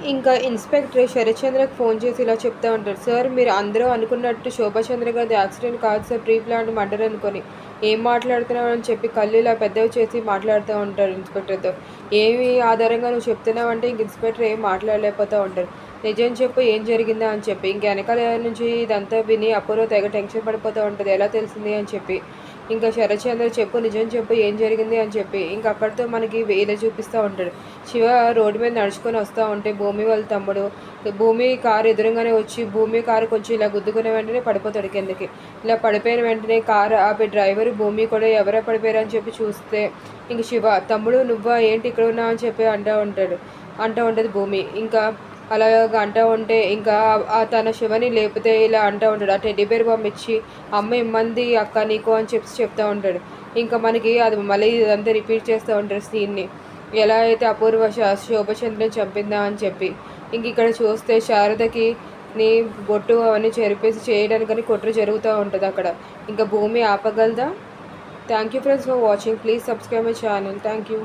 ఇంకా inspector శరత్చంద్రకు phone చేసి ఇలా చెప్తా ఉంటారు సార్ మీరు అందరూ అనుకున్నట్టు శోభాచంద్ర గారి యాక్సిడెంట్ కాదు సార్ ప్రీ ప్లాంట్ మర్డర్ అనుకొని. ఏం మాట్లాడుతున్నావు? అని చెప్పి కళ్ళు ఇలా పెద్దవి చేసి మాట్లాడుతూ ఉంటారు ఇన్స్పెక్టర్తో. ఏమి ఆధారంగా నువ్వు చెప్తున్నావు అంటే ఇంక ఇన్స్పెక్టర్ ఏం మాట్లాడలేకపోతూ ఉంటారు నిజం చెప్పు ఏం జరిగిందా? అని చెప్పి. ఇంక వెనకాల నుంచి ఇదంతా విని అపూర్వ తెగ టెన్షన్ పడిపోతూ ఉంటుంది. ఎలా తెలిసింది? అని చెప్పి. ఇంకా శరత్చంద్ర చెప్పు నిజం చెప్పు ఏం జరిగింది అని చెప్పి. ఇంక అక్కడితో మనకి వేరే చూపిస్తూ ఉంటాడు. శివ రోడ్డు మీద నడుచుకొని వస్తూ ఉంటే భూమి వాళ్ళ తమ్ముడు భూమి కారు ఎదురుగానే వచ్చి భూమి కారు కొంచెం ఇలా గుద్దుకున్న వెంటనే పడిపోతాడు కిందకి. ఇలా పడిపోయిన వెంటనే కారు ఆపే డ్రైవర్ భూమి కూడా ఎవరో పడిపోయారు అని చెప్పి చూస్తే ఇంక శివ తమ్ముడు నువ్వా ఏంటి ఇక్కడ ఉన్నావు అని చెప్పి అంటూ ఉంటాడు. అంటూ ఉంటుంది భూమి. ఇంకా అలా అంటూ ఉంటే ఇంకా తన శివని లేపితే ఇలా అంటూ ఉంటాడు. ఆ టెడ్డీ బేర్ పంపించి అమ్మ ఇమ్మంది అక్క నీకు అని చెప్పి చెప్తూ ఉంటాడు. ఇంకా మనకి అది మళ్ళీ ఇదంతా రిపీట్ చేస్తూ ఉంటారు సీన్ని. ఎలా అయితే అపూర్వ శ- శోభచంద్రని చంపిందా అని చెప్పి. ఇంక ఇక్కడ చూస్తే శారదకి నీ బొట్టు అవన్నీ చెరిపేసి చేయడానికని కుట్ర జరుగుతూ ఉంటుంది అక్కడ. ఇంకా భూమి ఆపగలదా? Thank you friends for watching please subscribe my channel thank you